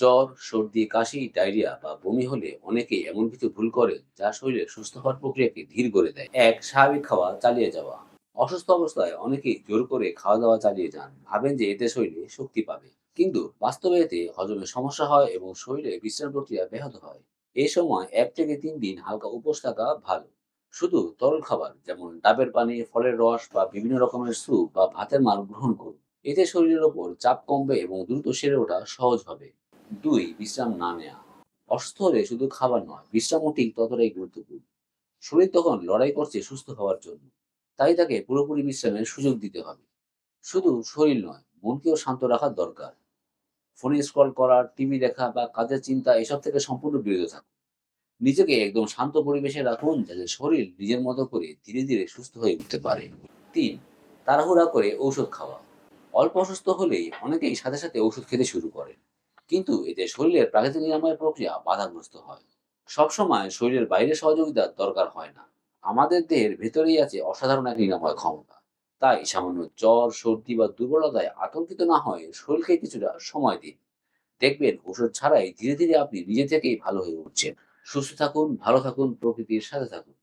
জ্বর, সর্দি, কাশি, ডায়রিয়া বা বমি হলে অনেকেই এমন কিছু ভুল করে যা শরীরে সুস্থ হওয়ার প্রক্রিয়াকে ধীর করে দেয়। এক, স্বাভাবিক খাওয়া চালিয়ে যাওয়া। অসুস্থ অবস্থায় অনেকেই জোর করে খাওয়া দাওয়া চালিয়ে যান। ভাবেন যে এতে শরীরে শক্তি পাবে। কিন্তু বাস্তবে এতে হজমে সমস্যা হয় এবং শরীরে বিশ্রাম প্রক্রিয়া ব্যাহত হয়। এই সময় এক থেকে তিন দিন হালকা উপোস থাকা ভালো। শুধু তরল খাবার যেমন ডাবের পানি, ফলের রস বা বিভিন্ন রকমের স্যুপ বা ভাতের মার গ্রহণ করুন। এতে শরীরের ওপর চাপ কমবে এবং দ্রুত সেরে ওঠা সহজ হবে। দুই বিশ্রাম না নেওয়া অসুস্থ হলে শুধু খাবার নয়, বিশ্রামও ঠিক ততটাই গুরুত্বপূর্ণ। শরীর তখন লড়াই করছে সুস্থ হওয়ার জন্য। তাই তাকে পুরোপুরি বিশ্রামের সুযোগ দিতে হবে। শুধু শরীর নয়, মনকেও শান্ত রাখার দরকার। ফোনে স্ক্রল করা, টিভি দেখা বা কাজের চিন্তা, এসব থেকে সম্পূর্ণ বিরত থাকুন। নিজেকে একদম শান্ত পরিবেশে রাখুন যাতে শরীর নিজের মতো করে ধীরে ধীরে সুস্থ হয়ে উঠতে পারে। তিন, তাড়াহুড়া করে ঔষধ খাওয়া। অল্প অসুস্থ হলেই অনেকেই সাথে সাথে ওষুধ খেতে শুরু করে। কিন্তু এতে শরীরের প্রাকৃতিক নিরাময় প্রক্রিয়া বাধাগ্রস্ত হয়। সবসময় শরীরের বাইরে সহযোগিতার দরকার হয় না। আমাদের দেহের ভেতরেই আছে অসাধারণ এক নিরাময় ক্ষমতা। তাই সামান্য জ্বর, সর্দি বা দুর্বলতায় আতঙ্কিত না হয়ে শরীরকে কিছুটা সময় দিন। দেখবেন ওষুধ ছাড়াই ধীরে ধীরে আপনি নিজে থেকেই ভালো হয়ে উঠছেন। সুস্থ থাকুন, ভালো থাকুন, প্রকৃতির সাথে থাকুন।